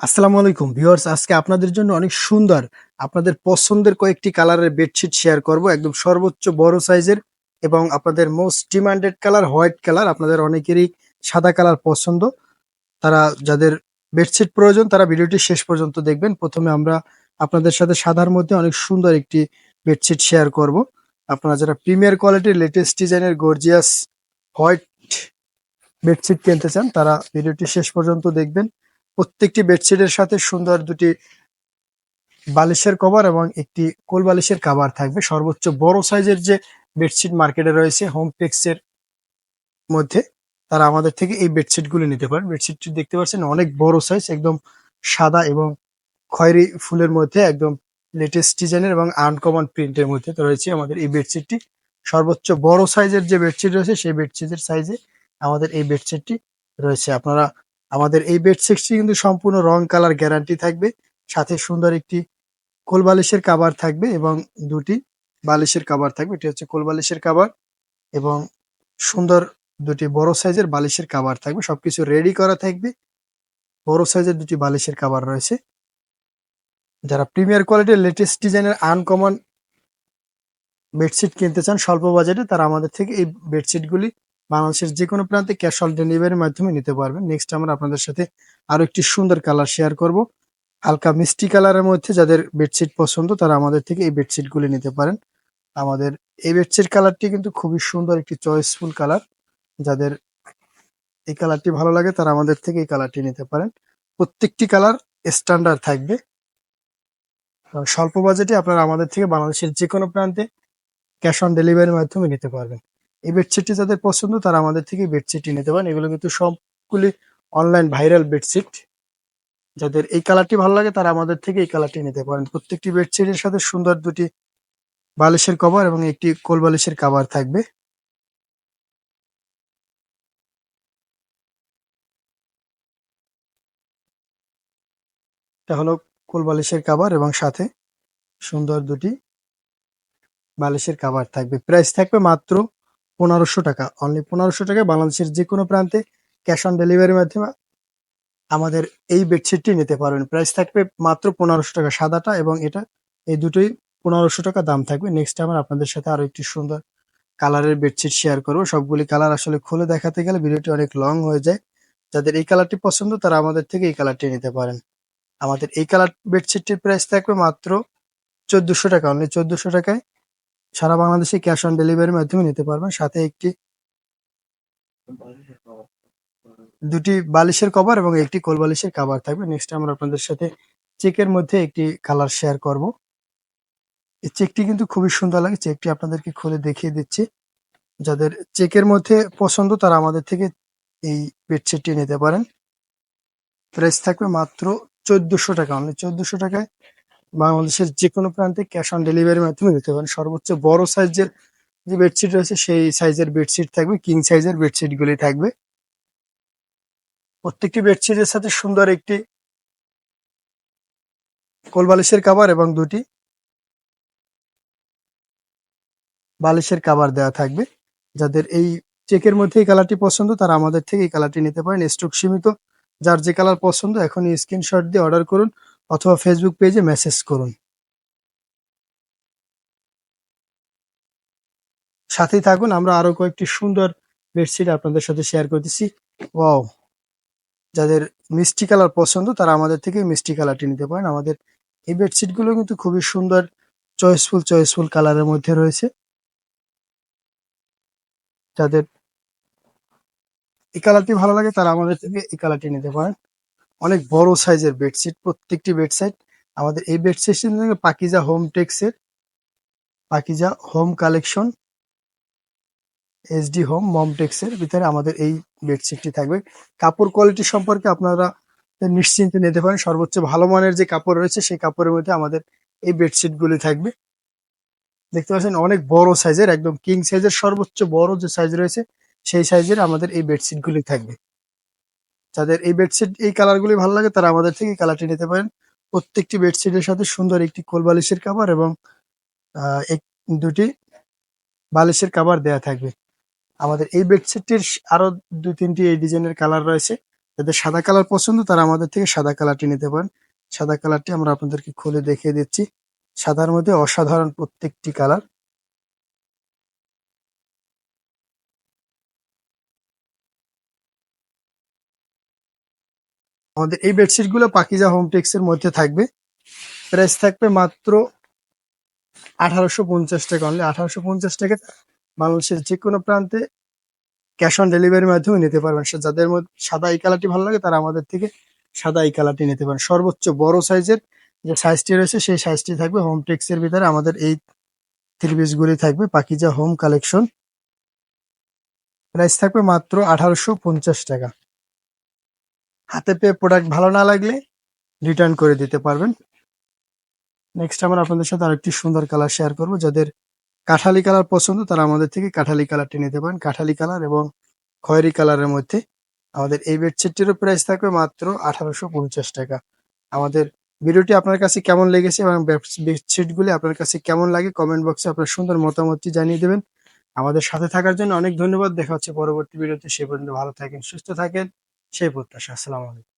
আসসালামু আলাইকুম ভিউয়ার্স, আজকে আপনাদের জন্য অনেক সুন্দর আপনাদের পছন্দের কয়েকটি কালারের বেডশিট শেয়ার করব। একদম সর্বোচ্চ বড় সাইজের এবং আপনাদের most demanded colour white colour আপনাদের অনেকেরই সাদা কালার পছন্দ। তারা যাদের বেডশিট প্রয়োজন তারা ভিডিওটি শেষ পর্যন্ত দেখবেন। প্রথমে আমরা আপনাদের সাথে সাদার মধ্যে অনেক সুন্দর একটি বেডশিট শেয়ার করব। আপনারা যারা প্রিমিয়ার কোয়ালিটির লেটেস্ট ডিজাইনের গর্জিয়াস হোয়াইট বেডশিট কিনতে চান তারা ভিডিওটি শেষ পর্যন্ত দেখবেন। প্রত্যেকটি বেডশিটের সাথে সুন্দর দুটি বালিশের কভার এবং একটি কোল বালিশের কাভার থাকবে। সর্বোচ্চ বড় সাইজের যে বেডশিট মার্কেটে রয়েছে হোম টেক্সের মধ্যে, তারা আমাদের থেকে এই বেডশিটগুলি নিতে পারেন। বেডশিটটি দেখতে পাচ্ছেন অনেক বড় সাইজ, একদম সাদা এবং খয়েরি ফুলের মধ্যে, একদম লেটেস্ট ডিজাইনের এবং আনকমন প্রিন্টের মধ্যে তো রয়েছে আমাদের এই বেডশিটটি। সর্বোচ্চ বড় সাইজের যে বেডশিট রয়েছে, সেই বেডশিটের সাইজে আমাদের এই বেডশিটটি রয়েছে। আপনারা আমাদের এই বেডশিটটি কিন্তু সম্পূর্ণ রং কালার গ্যারান্টি থাকবে। সাথে সুন্দর একটি কোল বালিশের কাভার থাকবে এবং দুটি বালিশের কাভার থাকবে। এটি হচ্ছে কোল বালিশের কাভার এবং সুন্দর দুটি বড় সাইজের বালিশের কাভার থাকবে। সবকিছু রেডি করা থাকবে। বড় সাইজের দুটি বালিশের কাভার রয়েছে। যারা প্রিমিয়ার কোয়ালিটির লেটেস্ট ডিজাইনের আনকমন বেডশিট কিনতে চান, স্বল্প বাজেটে তারা আমাদের থেকে এই বেডশিটগুলি বাংলাদেশের যে কোনো প্রান্তে ক্যাশ অন ডেলিভারির মাধ্যমে নিতে পারবেন। নেক্সট আমরা আপনাদের সাথে আরও একটি সুন্দর কালার শেয়ার করব। হালকা মিষ্টি কালারের মধ্যে যাদের বেডশিট পছন্দ, তারা আমাদের থেকে এই বেডশিটগুলি নিতে পারেন। আমাদের এই বেডশিট কালারটি কিন্তু খুবই সুন্দর একটি চয়েসফুল কালার যাদের এই কালারটি ভালো লাগে, তারা আমাদের থেকে এই কালারটি নিতে পারেন। প্রত্যেকটি কালার স্ট্যান্ডার্ড থাকবে। স্বল্প বাজেটে আপনারা আমাদের থেকে বাংলাদেশের যে কোনো প্রান্তে ক্যাশ অন ডেলিভারির মাধ্যমে নিতে পারবেন। এই বেডশিটটি যাদের পছন্দ, তারা আমাদের থেকে বেডশিটটি নিতে পারেন। এগুলো কিন্তু সবগুলি অনলাইন ভাইরাল বেডশিট যাদের এই কালারটি ভালো লাগে, তারা আমাদের থেকে এই কালারটি নিতে পারেন। প্রত্যেকটি বেডশিটের সাথে সুন্দর দুটি বালিশের কভার এবং একটি কোল বালিশের কাভার থাকবে। এটা হলো কোল বালিশের কাভার এবং সাথে সুন্দর দুটি বালিশের কাভার থাকবে। প্রাইস থাকবে মাত্র পনেরোশো টাকা। অনলি পনেরোশো টাকায় বাংলাদেশের যে কোনো প্রান্তে ক্যাশ অন ডেলিভারির মাধ্যমে আমাদের এই বেডশিটটি নিতে পারবেন। প্রাইস থাকবে মাত্র পনেরোশো টাকা সাদাটা এবং এটা, এই দুটোই পনেরোশো টাকা দাম থাকবে। নেক্সট আমার আপনাদের সাথে আরও একটি সুন্দর কালারের বেডশিট শেয়ার করব। সবগুলি কালার আসলে খুলে দেখাতে গেলে ভিডিওটি অনেক লং হয়ে যায়। যাদের এই কালারটি পছন্দ, তারা আমাদের থেকে এই কালারটি নিতে পারেন। আমাদের এই কালার বেডশিটটির প্রাইস থাকবে মাত্র চোদ্দোশো টাকা। অনলি চোদ্দোশো টাকায় সারা বাংলাদেশে ক্যাশ অন ডেলিভারির মাধ্যমে নিতে পারবেন। সাথে একটি দুটি বালিশের কভার এবং একটি কোল বালিশের কভার থাকবে। নেক্সট আমরা আপনাদের সাথে চেকের মধ্যে একটি কালার শেয়ার করব। এই চেকটি কিন্তু খুবই সুন্দর লাগে। চেকটি আপনাদেরকে খুলে দেখিয়ে দিচ্ছি। যাদের চেকের মধ্যে পছন্দ, তারা আমাদের থেকে এই বেডশিটটি নিতে পারেন। প্রাইস থাকবে মাত্র চোদ্দশো টাকা। অনলি চোদ্দশো টাকায় বাংলাদেশের যে কোনো প্রান্তে ক্যাশ অন ডেলিভারির মাধ্যমে নিতে পারেন। সর্বোচ্চ বড় সাইজের যে বেডশিট রয়েছে, সেই সাইজের বেডশিট থাকবে কিং সাইজের বেডশিট গুলি থাকবে। প্রত্যেকটি বেডশিটের সাথে সুন্দর একটি কোল বালিশের কাভার এবং দুটি বালিশের কাভার দেওয়া থাকবে। যাদের এই চেকের মধ্যে এই কালারটি পছন্দ, তারা আমাদের থেকে এই কালারটি নিতে পারেন। স্টক সীমিত, যার যে কালার পছন্দ, এখনই স্ক্রিনশট দিয়ে অর্ডার করুন। অথবা ফেসবুক পেজে মেসেজ করুন। সাথেই থাকুন, আমরা আরও কয়েকটি সুন্দর বেডশিট আপনাদের সাথে শেয়ার করতেছি ওয়াও যাদের মিষ্টি কালার পছন্দ, তারা আমাদের থেকে মিষ্টি কালারটি নিতে পারেন। আমাদের এই বেডশিটগুলো কিন্তু খুবই সুন্দর চয়েসফুল চয়েসফুল কালারের মধ্যে রয়েছে। যাদের এই কালারটি ভালো লাগে, তারা আমাদের থেকে এই কালারটি নিতে পারেন। অনেক বড় সাইজের বেডশিট প্রত্যেকটি বেডশিট আমাদের এই bedsheet Pakiza home টেক্সের Pakiza home collection SD home মম টেক্সের ভিতরে আমাদের এই বেডশিটটি থাকবে। কাপড় কোয়ালিটি সম্পর্কে আপনারা নিশ্চিন্তে নিতে পারেন। সর্বোচ্চ ভালো মানের যে কাপড় রয়েছে, সেই কাপড়ের মধ্যে আমাদের এই বেডশিট গুলি থাকবে। দেখতে পাচ্ছেন অনেক বড় সাইজের, একদম কিং সাইজের সর্বোচ্চ বড় যে সাইজ রয়েছে, সেই সাইজের আমাদের এই বেডশিট গুলি থাকবে। যাদের এই বেডশিট এই কালার গুলি ভালো লাগে, তারা আমাদের থেকে কালারটি নিতে পারেন। প্রত্যেকটি বেডশিটের সাথে সুন্দর একটি কোল বালিশের কাভার এবং এক, দুটি বালিশের কাভার দেয়া থাকবে। আমাদের এই বেডশিটটির আরও দুই তিনটি এই ডিজাইনের কালার রয়েছে। যাদের সাদা কালার পছন্দ, তারা আমাদের থেকে সাদা কালারটি নিতে পারেন। সাদা কালারটি আমরা আপনাদেরকে খুলে দেখিয়ে দিচ্ছি। সাদার মধ্যে অসাধারণ প্রত্যেকটি কালার আমাদের এই বেডশিটগুলো পাকিজা হোম টেক্স এর মধ্যে থাকবে। প্রাইস থাকবে মাত্র আঠারোশো পঞ্চাশ টাকা। অনলি আঠারোশো পঞ্চাশ টাকা বাংলাদেশের যে কোনো প্রান্তে ক্যাশ অন ডেলিভারির মাধ্যমে নিতে পারবেন। যাদের মধ্যে সাদা এই কালারটি ভালো লাগে, তারা আমাদের থেকে সাদা এই কালারটি নিতে পারেন। সর্বোচ্চ বড় সাইজের যে সাইজটি রয়েছে, সেই সাইজটি থাকবে হোম টেক্স এর ভিতরে। আমাদের এই থ্রি পিস গুলি থাকবে, পাকিজা হোম কালেকশন প্রাইস থাকবে মাত্র আঠারোশো পঞ্চাশ টাকা। হাতে পেয়ে প্রোডাক্ট ভালো না লাগলে রিটার্ন করে দিতে পারবেন। নেক্সট আমরা আপনাদের সাথে আরেকটি সুন্দর কালার শেয়ার করব। যাদের কাঠালি কালার পছন্দ, তারা আমাদের থেকে কাঠালি কালারটি নিতে পারেন। কাঠালি কালার এবং খয়েরি কালারের মধ্যে আমাদের এই বেডশিটটিরও প্রাইস থাকবে মাত্র আঠারোশো পঞ্চাশ টাকা। আমাদের ভিডিওটি আপনার কাছে কেমন লেগেছে এবং বেডশিটগুলি আপনার কাছে কেমন লাগে কমেন্ট বক্সে আপনার সুন্দর মতামতটি জানিয়ে দেবেন। আমাদের সাথে থাকার জন্য অনেক ধন্যবাদ। দেখা হচ্ছে পরবর্তী ভিডিওতে। সে পর্যন্ত ভালো থাকেন, সুস্থ থাকেন। সেই প্রত্যাশা আসসালামু আলাইকুম।